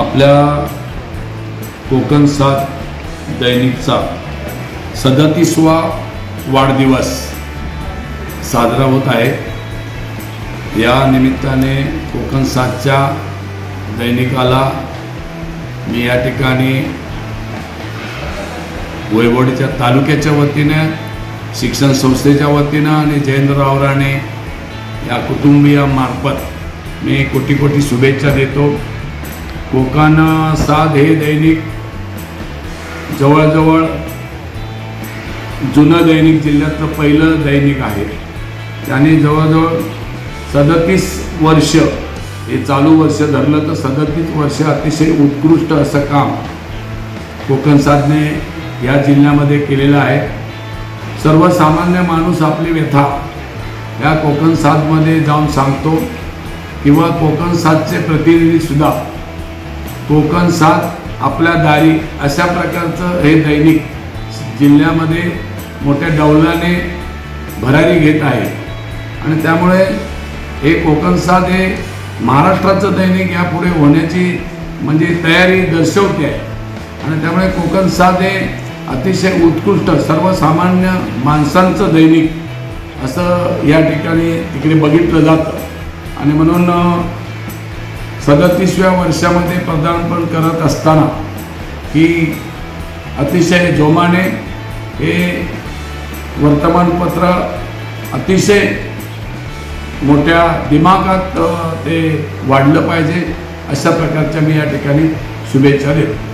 आपल्या कोकण सात दैनिकचा सदतीसवा वाढदिवस साजरा होत आहे. या निमित्ताने कोकण सातच्या दैनिकाला मी या ठिकाणी वैभवडीच्या तालुक्याच्या वतीनं शिक्षण संस्थेच्या वतीनं आणि जयेंद्रराव राणे या कुटुंबियामार्फत मी कोटी कोटी शुभेच्छा देतो. कोकण साध हे दैनिक जवळजवळ जुनं दैनिक जिल्ह्यातलं पहिलं दैनिक आहे. त्याने जवळजवळ सदतीस वर्ष हे चालू वर्ष धरलं तर सदतीस वर्ष अतिशय उत्कृष्ट असं काम कोकण साधने या जिल्ह्यामध्ये केलेलं आहे. सर्वसामान्य माणूस आपली व्यथा या कोकण साधमध्ये जाऊन सांगतो किंवा कोकण साधचे प्रतिनिधीसुद्धा कोकण साथ आपल्या दारी अशा प्रकारचं हे दैनिक जिल्ह्यामध्ये मोठ्या डौलाने भरारी घेत आहे. आणि त्यामुळे हे कोकण साथ हे महाराष्ट्राचं दैनिक यापुढे होण्याची म्हणजे तयारी दर्शवते आहे. आणि त्यामुळे कोकण साथ हे अतिशय उत्कृष्ट सर्वसामान्य माणसांचं दैनिक असं या ठिकाणी तिकडे बघितलं जातं. आणि म्हणून सदतीसव्या वर्षामध्ये पदार्पण करत असताना ही अतिशय जोमाने हे वर्तमानपत्र अतिशय मोठ्या दिमागात ते वाढलं पाहिजे अशा प्रकारच्या मी या ठिकाणी शुभेच्छा देतो.